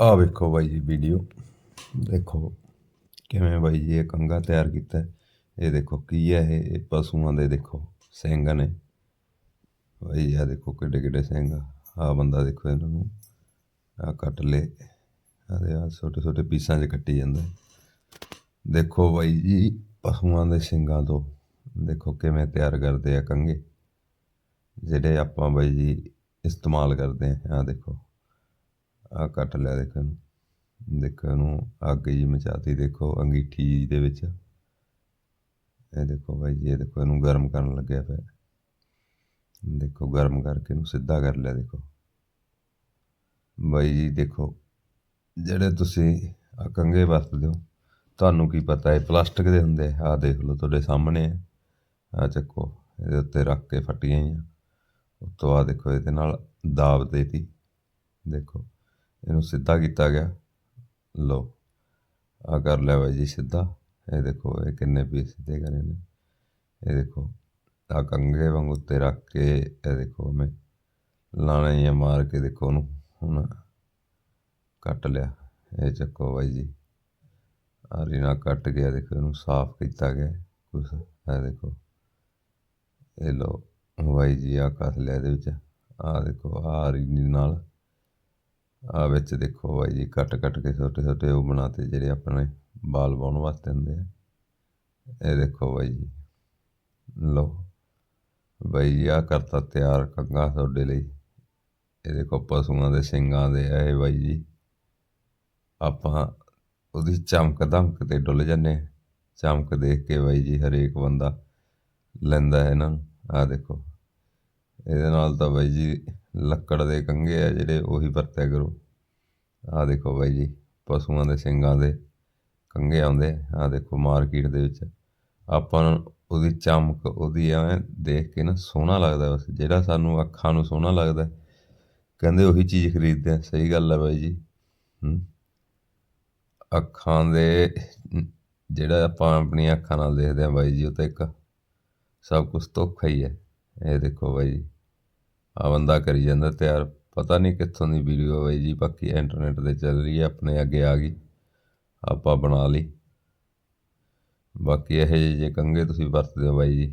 ਆ ਵੇਖੋ ਬਾਈ ਜੀ ਵੀਡੀਓ ਦੇਖੋ ਕਿਵੇਂ ਬਾਈ ਜੀ ਇਹ ਕੰਗਾ ਤਿਆਰ ਕੀਤਾ ਇਹ ਦੇਖੋ ਕੀ ਹੈ ਇਹ ਪਸ਼ੂਆਂ ਦੇ ਦੇਖੋ ਸਿੰਘ ਨੇ। ਬਾਈ ਆ ਦੇਖੋ ਕਿੱਡੇ ਕਿੱਡੇ ਸਿੰਘ ਆ। ਬੰਦਾ ਦੇਖੋ ਇਹਨਾਂ ਨੂੰ ਆ ਕੱਟ ਲੇ। ਆ ਦੇ ਆ ਛੋਟੇ ਛੋਟੇ ਪੀਸਾਂ 'ਚ ਕੱਟੀ ਜਾਂਦਾ ਦੇਖੋ ਬਾਈ ਜੀ, ਪਸ਼ੂਆਂ ਦੇ ਸਿੰਘਾਂ ਤੋਂ ਦੇਖੋ ਕਿਵੇਂ ਤਿਆਰ ਕਰਦੇ ਆ ਕੰਗੇ ਜਿਹੜੇ ਆਪਾਂ ਬਾਈ ਜੀ ਇਸਤੇਮਾਲ ਕਰਦੇ ਆ ਆ ਦੇਖੋ। ਆ ਕੱਟ ਲਿਆ ਦੇਖੋ ਇਹਨੂੰ ਦੇਖੋ ਇਹਨੂੰ ਅੱਗ ਜੀ ਮਚਾਤੀ ਦੇਖੋ, ਅੰਗੀਠੀ ਜੀ ਦੇ ਵਿੱਚ। ਇਹ ਦੇਖੋ ਬਾਈ ਜੀ, ਇਹ ਦੇਖੋ ਇਹਨੂੰ ਗਰਮ ਕਰਨ ਲੱਗਿਆ ਪਿਆ। ਦੇਖੋ ਗਰਮ ਕਰਕੇ ਇਹਨੂੰ ਸਿੱਧਾ ਕਰ ਲਿਆ ਦੇਖੋ। ਬਾਈ ਜੀ, ਦੇਖੋ ਜਿਹੜੇ ਤੁਸੀਂ ਆ ਕੰਗੇ ਵਰਤਦੇ ਹੋ, ਤੁਹਾਨੂੰ ਕੀ ਪਤਾ ਇਹ ਪਲਾਸਟਿਕ ਦੇ ਹੁੰਦੇ ਆ। ਆਹ ਦੇਖ ਲਓ ਤੁਹਾਡੇ ਸਾਹਮਣੇ ਆ। ਆਹ ਚੱਕੋ, ਇਹਦੇ ਉੱਤੇ ਰੱਖ ਕੇ ਫੱਟੀਆਂ ਹੀ ਆ ਉਸ ਤੋਂ ਬਾਅਦ ਦੇਖੋ ਇਹਦੇ ਨਾਲ ਦਾਬ ਦੇਤੀ ਦੇਖੋ ਇਹਨੂੰ ਸਿੱਧਾ ਕੀਤਾ ਗਿਆ। ਲਓ ਆ ਕਰ ਲਿਆ ਬਾਈ ਜੀ ਸਿੱਧਾ। ਇਹ ਦੇਖੋ, ਇਹ ਕਿੰਨੇ ਪੀਸ ਸਿੱਧੇ ਕਰੇ ਨੇ। ਇਹ ਦੇਖੋ ਆ ਕੰਗੇ ਵਾਂਗੂ 'ਤੇ ਰੱਖ ਕੇ ਇਹ ਦੇਖੋ ਮੈਂ ਲਾਣਾ ਹੀ ਮਾਰ ਕੇ ਦੇਖੋ ਉਹਨੂੰ ਹੁਣ ਕੱਟ ਲਿਆ। ਇਹ ਚੱਕੋ ਬਾਈ ਜੀ ਆ ਰੀਨਾ ਕੱਟ ਗਿਆ, ਦੇਖੋ ਇਹਨੂੰ ਸਾਫ਼ ਕੀਤਾ ਗਿਆ ਕੁਛ। ਇਹ ਦੇਖੋ, ਇਹ ਲਓ, ਬਾਈ ਜੀ ਆ ਕੱਸ ਲਿਆ ਇਹਦੇ ਵਿੱਚ। ਆ ਦੇਖੋ ਆ ਰੀਨੀ ਨਾਲ ਆ ਵਿੱਚ ਦੇਖੋ ਬਾਈ ਜੀ, ਕੱਟ ਕੱਟ ਕੇ ਛੋਟੇ ਛੋਟੇ ਉਹ ਬਣਾਤੇ ਜਿਹੜੇ ਆਪਣੇ ਬਾਲ ਪਾਉਣ ਵਾਸਤੇ ਹੁੰਦੇ ਆ। ਇਹ ਦੇਖੋ ਬਾਈ ਜੀ, ਲਓ ਬਾਈ ਜੀ ਆ ਕਰਤਾ ਤਿਆਰ ਕੰਗਾ ਤੁਹਾਡੇ ਲਈ। ਇਹ ਦੇਖੋ ਪਸ਼ੂਆਂ ਦੇ ਸਿੰਗਾਂ ਦੇ ਆ ਇਹ ਬਾਈ ਜੀ। ਆਪਾਂ ਉਹਦੀ ਚਮਕ ਧਮਕ ਤੇ ਡੁੱਲ ਜਾਂਦੇ ਹਾਂ। ਚਮਕ ਦੇਖ ਕੇ ਬਾਈ ਜੀ ਹਰੇਕ ਬੰਦਾ ਲੈਂਦਾ ਹੈ ਇਹਨਾਂ ਨੂੰ। ਆ ਦੇਖੋ ਇਹਦੇ ਨਾਲ ਤਾਂ ਬਾਈ ਜੀ ਲੱਕੜ ਦੇ ਕੰਘੇ ਆ ਜਿਹੜੇ ਉਹੀ ਵਰਤਿਆ ਕਰੋ। ਆ ਦੇਖੋ ਬਾਈ ਜੀ, ਪਸ਼ੂਆਂ ਦੇ ਸਿੰਗਾਂ ਦੇ ਕੰਘੇ ਆਉਂਦੇ ਆ। ਦੇਖੋ ਮਾਰਕੀਟ ਦੇ ਵਿੱਚ। ਆਪਾਂ ਨੂੰ ਉਹਦੀ ਚਮਕ, ਉਹਦੀ ਐਵੇਂ ਦੇਖ ਕੇ ਨਾ ਸੋਹਣਾ ਲੱਗਦਾ ਬਸ। ਜਿਹੜਾ ਸਾਨੂੰ ਅੱਖਾਂ ਨੂੰ ਸੋਹਣਾ ਲੱਗਦਾ, ਕਹਿੰਦੇ ਉਹੀ ਚੀਜ਼ ਖਰੀਦਦੇ ਆ। ਸਹੀ ਗੱਲ ਹੈ ਬਾਈ ਜੀ। ਅੱਖਾਂ ਦੇ ਜਿਹੜਾ ਆਪਾਂ ਆਪਣੀਆਂ ਅੱਖਾਂ ਨਾਲ ਦੇਖਦੇ ਆ ਬਾਈ ਜੀ, ਉਹ ਤਾਂ ਇੱਕ ਸਭ ਕੁਝ ਧੋਖਾ ਹੀ ਹੈ ਇਹ ਦੇਖੋ ਬਾਈ ਜੀ। ਆ ਬੰਦਾ ਕਰੀ ਜਾਂਦਾ ਤਿਆਰ ਪਤਾ ਨਹੀਂ ਕਿੱਥੋਂ ਦੀ ਵੀਡੀਓ ਬਾਈ ਜੀ, ਬਾਕੀ ਇੰਟਰਨੈਟ ਤੇ ਚੱਲ ਰਹੀ ਹੈ ਆਪਣੇ ਅੱਗੇ ਆ ਗਈ, ਆਪਾਂ ਬਣਾ ਲਈ। ਬਾਕੀ ਇਹ ਜਿਹੇ ਜੇ ਕੰਗੇ ਤੁਸੀਂ ਵਰਤਦੇ ਹੋ ਬਾਈ ਜੀ,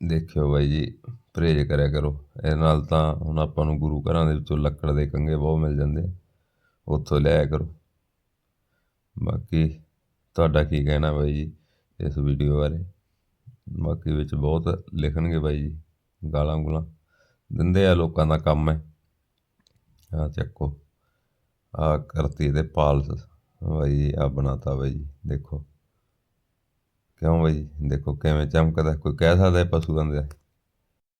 ਦੇਖਿਓ ਬਾਈ ਜੀ, ਪਰਹੇਜ਼ ਕਰਿਆ ਕਰੋ। ਇਹ ਨਾਲ ਤਾਂ ਹੁਣ ਆਪਾਂ ਨੂੰ ਗੁਰੂ ਘਰਾਂ ਦੇ ਵਿੱਚੋਂ ਲੱਕੜ ਦੇ ਕੰਗੇ ਬਹੁਤ ਮਿਲ ਜਾਂਦੇ, ਉੱਥੋਂ ਲਿਆਇਆ ਕਰੋ। ਬਾਕੀ ਤੁਹਾਡਾ ਕੀ ਕਹਿਣਾ ਬਾਈ ਜੀ ਇਸ ਵੀਡੀਓ ਬਾਰੇ? ਬਾਕੀ ਵਿੱਚ ਬਹੁਤ ਲਿਖਣਗੇ ਬਾਈ ਜੀ। ਗਾਲਾਂ ਗੁਲਾਂ ਦਿੰਦੇ ਆ, ਲੋਕਾਂ ਦਾ ਕੰਮ ਹੈ। ਆ ਚੱਕੋ ਆ ਕਰਤੀ ਇਹਦੇ ਪਾਲਸ। ਬਾਈ ਆ ਬਣਾਤਾ ਬਾਈ ਜੀ ਦੇਖੋ। ਕਿਉਂ ਬਾਈ? ਦੇਖੋ ਕਿਵੇਂ ਚਮਕਦਾ, ਕੋਈ ਕਹਿ ਸਕਦਾ ਪਸ਼ੂ ਬੰਦੇ